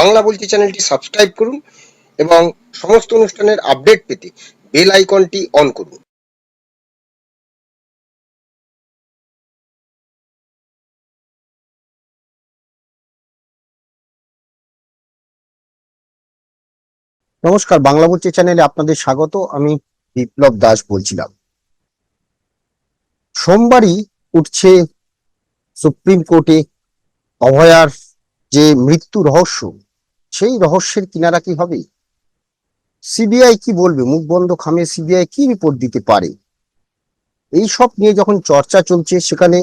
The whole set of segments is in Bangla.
বাংলা বলছি চ্যানেলটি সাবস্ক্রাইব করুন এবং সমস্ত অনুষ্ঠানের আপডেট পেতে বেল আইকনটি অন করুন। নমস্কার, বাংলা বলছি চ্যানেলে আপনাদের স্বাগত। আমি বিপ্লব দাস বলছিলাম। সোমবারই উঠছে সুপ্রিম কোর্টে অভয়ার যে মৃত্যু রহস্য সেই রহস্যের কিনারা কি হবে? সিবিআই কি বলবে? মুখ বন্ধ খামে সিবিআই কি রিপোর্ট দিতে পারে? এই সব নিয়ে যখন চর্চা চলছে, সেখানে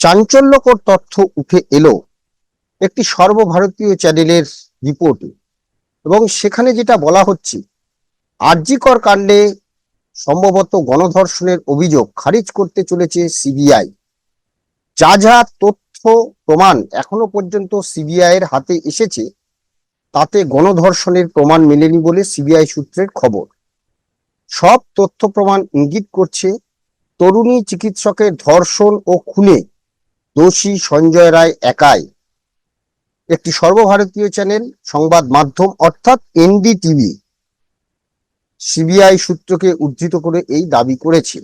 চাঞ্চল্যকর তথ্য উঠে এলো একটি সর্বভারতীয় চ্যানেলের রিপোর্টে এবং সেখানে যেটা বলা হচ্ছে আরজিকর কাণ্ডে সম্ভবত গণধর্ষণের অভিযোগ খারিজ করতে চলেছে সিবিআই। যা যা তথ্য, প্রমাণ এখনও পর্যন্ত সিবিআই এর হাতে এসেছে তাতে গণধর্ষণের প্রমাণ মেলেনি বলে সিবিআই সূত্রের খবর। সব তথ্য প্রমাণ ইঙ্গিত করছে, তরুণী চিকিৎসকের ধর্ষণ ও খুনে দোষী সঞ্জয় রায় একাই। একটি সর্বভারতীয় চ্যানেল সংবাদ মাধ্যম অর্থাৎ এনডিটিভি সিবিআই সূত্রকে উদ্ধৃত করে এই দাবি করেছে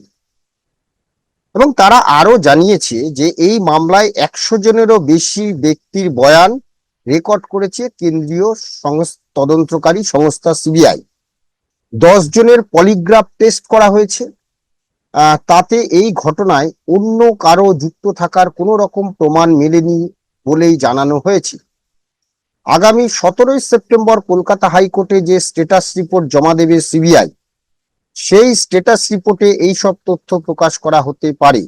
এবং তারা আরও জানিয়েছে যে এই মামলায় একশো জনেরও বেশি ব্যক্তির বয়ান রেকর্ড করেছে কেন্দ্রীয় তদন্তকারী সংস্থা সিবিআই। দশ জনের পলিগ্রাফ টেস্ট করা হয়েছে। তাতে এই ঘটনায় অন্য কারও যুক্ত থাকার কোনো রকম প্রমাণ মেলেনি বলেই জানানো হয়েছে। আগামী সতেরোই সেপ্টেম্বর কলকাতা হাইকোর্টে যে স্টেটাস রিপোর্ট জমা দেবে সিবিআই, সেই স্টেটাস রিপোর্টে এই সব তথ্য প্রকাশ করা হতে পারে।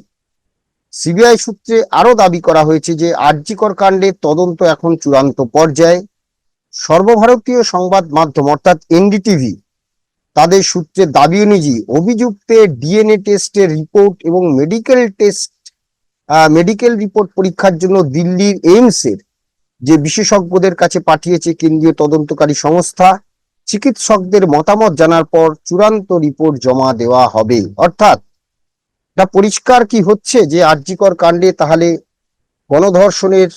সিবিআই সূত্রে আরও দাবি করা হয়েছে যে আরজিকর কাণ্ডের তদন্ত এখন চূড়ান্ত পর্যায়ে। সর্বভারতীয় সংবাদ মাধ্যম অর্থাৎ এনডিটিভি তাদের সূত্রে দাবি অনুযায়ী অভিযুক্তের ডিএনএ টেস্টের রিপোর্ট এবং মেডিকেল টেস্ট মেডিকেল রিপোর্ট পরীক্ষার জন্য দিল্লির এইমসের যে বিশেষজ্ঞদের কাছে পাঠিয়েছে কেন্দ্রীয় তদন্তকারী সংস্থা, চিকিৎসকদের মতামত জানার পর চূড়ান্ত রিপোর্ট জমা দেওয়া হবে। অর্থাৎ এটা পরিষ্কার কি হচ্ছে যে আর্যিকর কাণ্ডে তাহলে গণধর্ষণের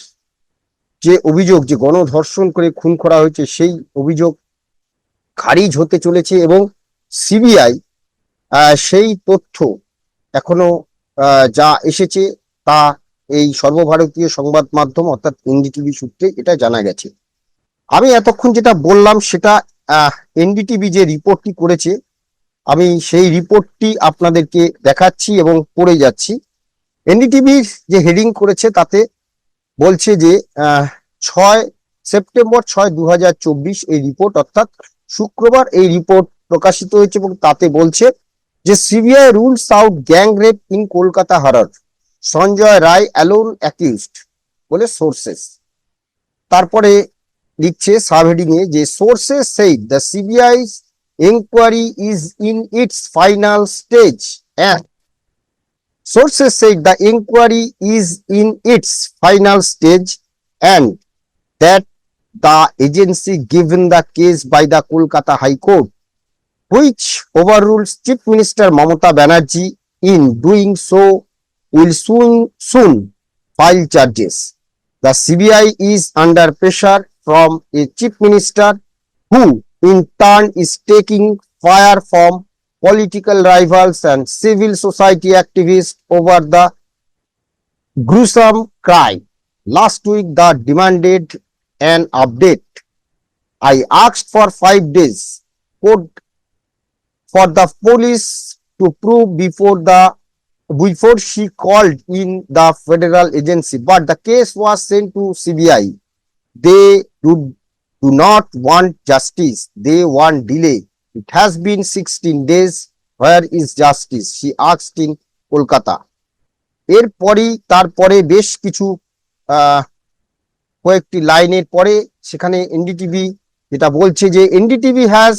যে অভিযোগ, যে গণধর্ষণ করে খুন করা হয়েছে, সেই অভিযোগ খারিজ হতে চলেছে এবং সিবিআই সেই তথ্য এখনও যা এসেছে তা এই সর্বভারতীয় সংবাদ মাধ্যম অর্থাৎ এনডিটিভি সূত্রে এটা জানা গেছে। আমি এতক্ষণ যেটা বললাম সেটা এনডিটিভি যে রিপোর্টটি করেছে আমি সেই রিপোর্টটি আপনাদেরকে দেখাচ্ছি এবং পড়ে যাচ্ছি। এনডিটিভির যে হেডিং করেছে তাতে বলছে যে ছয় সেপ্টেম্বর ছয় দু এই রিপোর্ট, অর্থাৎ শুক্রবার এই রিপোর্ট প্রকাশিত হয়েছে এবং তাতে বলছে যে, CBI rules out gang rape in Kolkata horror, Sanjay Roy alone accused বলে সোর্সেস। তারপরে লিখছে সাবহেডিং এ যে, sources said the CBI inquiry is in its final stage and sources say the inquiry is in its final stage and that the agency given the case by the Kolkata High Court which overrules Chief Minister Mamata Banerjee in doing so will soon soon file charges. The CBI is under pressure from a chief minister who in turn is taking fire from political rivals and civil society activists over the gruesome crime. Last week, the demanded an update. I asked for five days could for the police to prove before the before she called in the federal agency, but the case was sent to CBI. They do, do not want justice, they want delay. It has been 16 days. Where is justice? She asked in Kolkata. এরপরই তারপরে বেশ কিছু কয়েকটি লাইনের পরে সেখানে এনডিটিভি যেটা বলছে যে NDTV has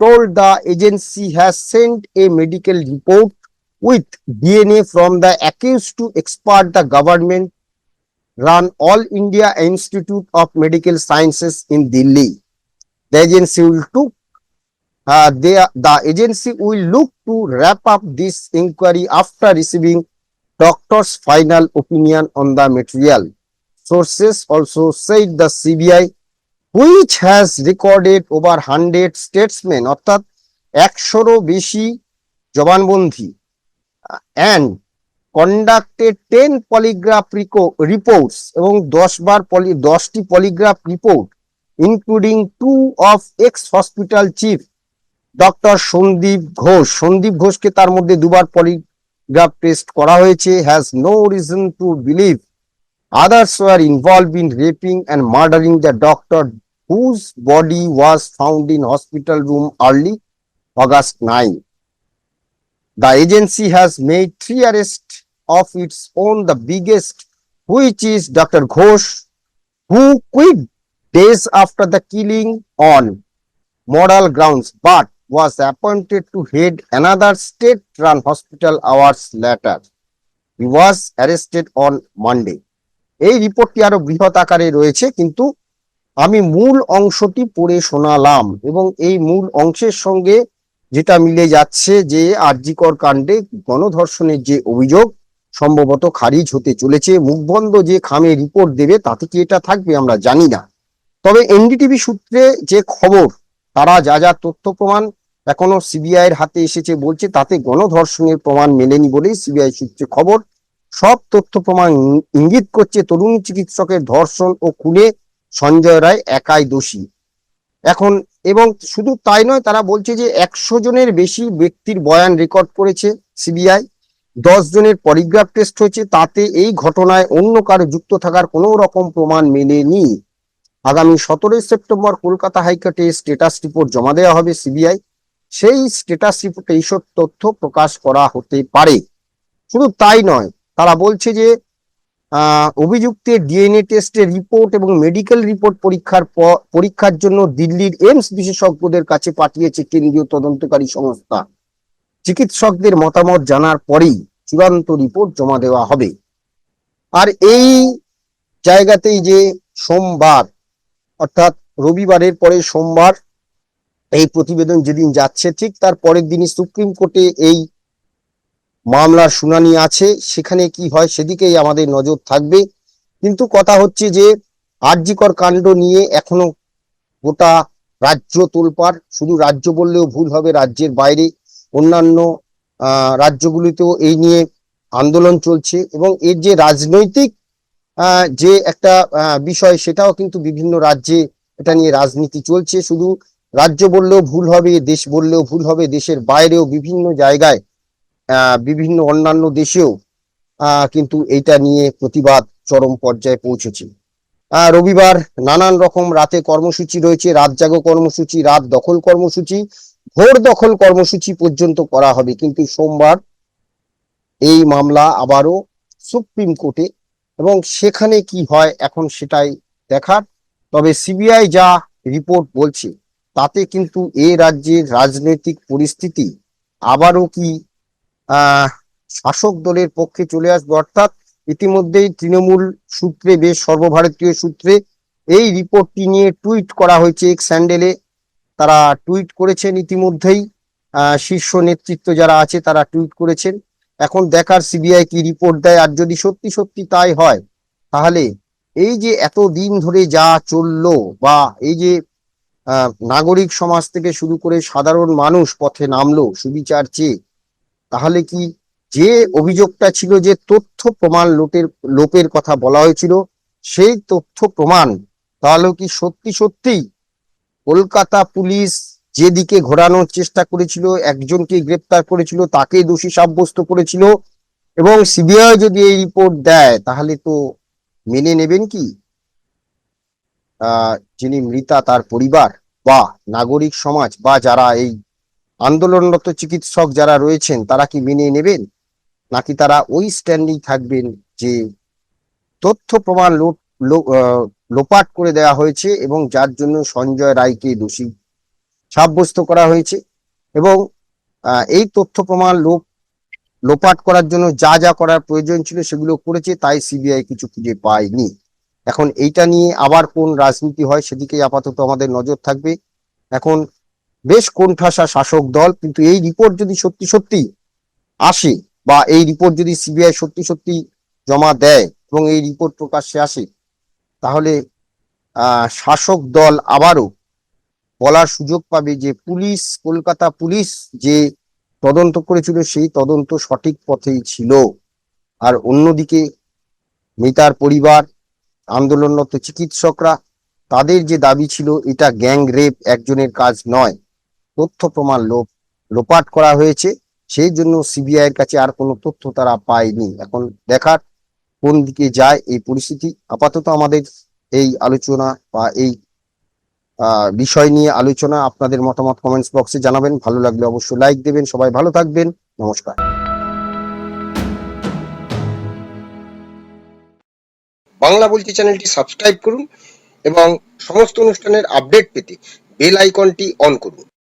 told the agency has sent a medical report with DNA from the accused to expert the government run All India Institute of Medical Sciences in Delhi. The agency will took uh, they, the agency will look to wrap up this inquiry after receiving doctor's final opinion on the material. Sources also said the CBI recorded over hundred Statesman অর্থাৎ একশোরও বেশি জবানবন্দি and conducted ten polygraph reports এবং দশ বার পলি দশটি polygraph report including two of ex hospital chief doctor Sandip Ghosh Sandip ঘোষকে তার মধ্যে দুবার পলিগ্রাফ টেস্ট করা হয়েছে has no reason to believe others were involved in raping and murdering the doctor whose body was found in hospital room early August 9. The agency has made three arrests of its own, the biggest, which is Dr. Ghosh, who quit days after the killing on moral grounds, but was appointed to head another state-run hospital hours later. He was arrested on Monday. এই রিপোর্টটি আরও বৃহৎ আকারে রয়েছে কিন্তু আমি মূল অংশটি পড়ে শোনালাম এবং এই মূল অংশের সঙ্গে যেটা মিলে যাচ্ছে যে আরজিকর কাণ্ডে গণধর্ষণের যে অভিযোগ সম্ভবত খারিজ হতে চলেছে। মুখবন্ধ যে খামে রিপোর্ট দেবে, তাতে কি এটা থাকবে আমরা জানি না। তবে এনডিটিভি সূত্রে যে খবর, তারা যা যা তথ্য প্রমাণ এখনও সিবিআই এর হাতে এসেছে বলছে, তাতে গণধর্ষণের প্রমাণ মেলেনি বলেই সিবিআই সূত্রে খবর। সব তথ্য প্রমাণ ইঙ্গিত করছে তরুণ চিকিৎসকের ধর্ষণ ও খুনে সঞ্জয় রায় একাই দোষী। এখন, এবং শুধু তাই নয়, তারা বলছে যে একশো জনের বেশি ব্যক্তির বয়ান রেকর্ড করেছে সিবিআই। দশ জনের পলিগ্রাফ টেস্ট হয়েছে, তাতে এই ঘটনায় অন্য কারও যুক্ত থাকার কোনো রকম প্রমাণ মেলেনি। আগামী সতেরোই সেপ্টেম্বর কলকাতা হাইকোর্টে স্টেটাস রিপোর্ট জমা দেওয়া হবে সিবিআই। সেই স্টেটাস রিপোর্টে এইসব তথ্য প্রকাশ করা হতে পারে। শুধু তাই নয়, তারা বলছে যে অভিযুক্তের ডিএনএ টেস্টের রিপোর্ট এবং মেডিকেল রিপোর্ট পরীক্ষার পরীক্ষার জন্য দিল্লির এইমস বিশেষজ্ঞদের কাছে পাঠিয়েছে কেন্দ্রীয় তদন্তকারী সংস্থা। চিকিৎসকদের মতামত জানার পরেই চূড়ান্ত রিপোর্ট জমা দেওয়া হবে। আর এই জায়গাতেই যে সোমবার, অর্থাৎ রবিবারের পরে সোমবার এই প্রতিবেদন যেদিন যাচ্ছে, ঠিক তার পরের দিনই সুপ্রিম কোর্টে এই মামলার শুনানি আছে। সেখানে কি হয় সেদিকেই আমাদের নজর থাকবে। কিন্তু কথা হচ্ছে যে আর্যিকর কাণ্ড নিয়ে এখনও গোটা রাজ্য তোলপাড়, শুধু রাজ্য বললেও ভুল হবে, রাজ্যের বাইরে অন্যান্য রাজ্যগুলিতেও এই নিয়ে আন্দোলন চলছে এবং এর যে রাজনৈতিক যে একটা বিষয় সেটাও কিন্তু বিভিন্ন রাজ্যে এটা নিয়ে রাজনীতি চলছে। শুধু রাজ্য বললেও ভুল হবে, দেশ বললেও ভুল হবে, দেশের বাইরেও বিভিন্ন জায়গায় বিভিন্ন অন্যান্য দেশেও কিন্তু এটা নিয়ে প্রতিবাদ চরম পর্যায়ে পৌঁছেছে। রবিবার নানান রকম রাতে কর্মসূচি রয়েছে, রাত জাগো কর্মসূচি, রাত দখল কর্মসূচি। ভোর দখল কর্মসূচি পর্যন্ত করা হবে, কিন্তু সোমবার এই মামলা আবারও সুপ্রিম কোর্টে এবং সেখানে কি হয় এখন সেটাই দেখার। তবে সিবিআই যা রিপোর্ট বলছে, তাতে কিন্তু এ রাজ্যের রাজনৈতিক পরিস্থিতি আবারও কি শাসক দলের পক্ষে চলে আসবে। অর্থাৎ ইতিমধ্যেই তৃণমূল সূত্রে, বেশ সর্বভারতীয় সূত্রে এই রিপোর্টটি নিয়ে টুইট করা হয়েছে এক স্যান্ডেলে। তারা টুইট করেছেন ইতিমধ্যেই। শীর্ষ নেতৃত্ব যারা আছে, তারা টুইট করেছেন। এখন দেখার সিবিআই কি রিপোর্ট দেয়? আর যদি সত্যি সত্যি তাই হয়, তাহলে এই যে এত দিন ধরে যা চলল বা এই যে নাগরিক সমাজ থেকে শুরু করে সাধারণ মানুষ পথে নামলো সুবিচার চেয়ে, তাহলে কি যে অভিযোগটা ছিল যে তথ্য প্রমাণ লোটের, লোপের কথা বলা হয়েছিল, সেই তথ্য প্রমাণ, তাহলে কি সত্যি সত্যি কলকাতা পুলিশ যেদিকে ঘোরানোর চেষ্টা করেছিল একজনকে গ্রেপ্তার করেছিল তাকে দোষী সাব্যস্ত করেছিল এবং সিবিআই যদি এই রিপোর্ট দেয় তাহলে তো মেনে নেবেন কি? যিনি মৃতা তার পরিবার বা নাগরিক সমাজ বা যারা এই আন্দোলনরত চিকিৎসক যারা রয়েছেন তারা কি মেনে নেবেন? নাকি তারা ওই স্ট্যান্ডিং থাকবেন যে তথ্য প্রমাণ লো- লো- আহ, লোপাট করে দেওয়া হয়েছে এবং যার জন্য সঞ্জয় রায়কে দোষী সাব্যস্ত করা হয়েছে এবং এই তথ্য প্রমাণ লোপ, লোপাট করার জন্য যা যা করার প্রয়োজন ছিল সেগুলো করেছে, তাই সিবিআই কিছু খুঁজে পায়নি। এখন এইটা নিয়ে আবার কোন রাজনীতি হয় সেদিকে আপাতত আমাদের নজর থাকবে। এখন বেশ কোণঠাসা শাসক দল, কিন্তু এই রিপোর্ট যদি সত্যি সত্যি আসে বা এই রিপোর্ট যদি সিবিআই সত্যি সত্যি জমা দেয় এবং এই রিপোর্ট প্রকাশ্যে আসে তাহলে শাসক দল আবারও বলার সুযোগ পাবে যে পুলিশ, কলকাতা পুলিশ যে তদন্ত করেছিল, সেই তদন্ত সঠিক পথেই ছিল। আর অন্যদিকে মিতার পরিবার, আন্দোলনরত চিকিৎসকরা, তাদের যে দাবি ছিল, এটা গ্যাং রেপ একজনের কাজ নয়। তথ্য প্রমাণ লোপ, লোপাট করা হয়েছে। সেই জন্য সিবিআই এর কাছে আর কোনো তথ্য তারা পায়নি। এখন দেখার কোন দিকে যায় এই পরিস্থিতি? আপাতত আমাদের এই আলোচনা বা এই বিষয় নিয়ে আলোচনা আপনাদের মতামত কমেন্টস বক্সে জানাবেন। ভালো লাগলে অবশ্যই লাইক দেবেন। সবাই ভালো থাকবেন। নমস্কার। বাংলা বলছি চ্যানেলটি সাবস্ক্রাইব করুন এবং সমস্ত অনুষ্ঠানের আপডেট পেতে বেল আইকনটি অন করুন।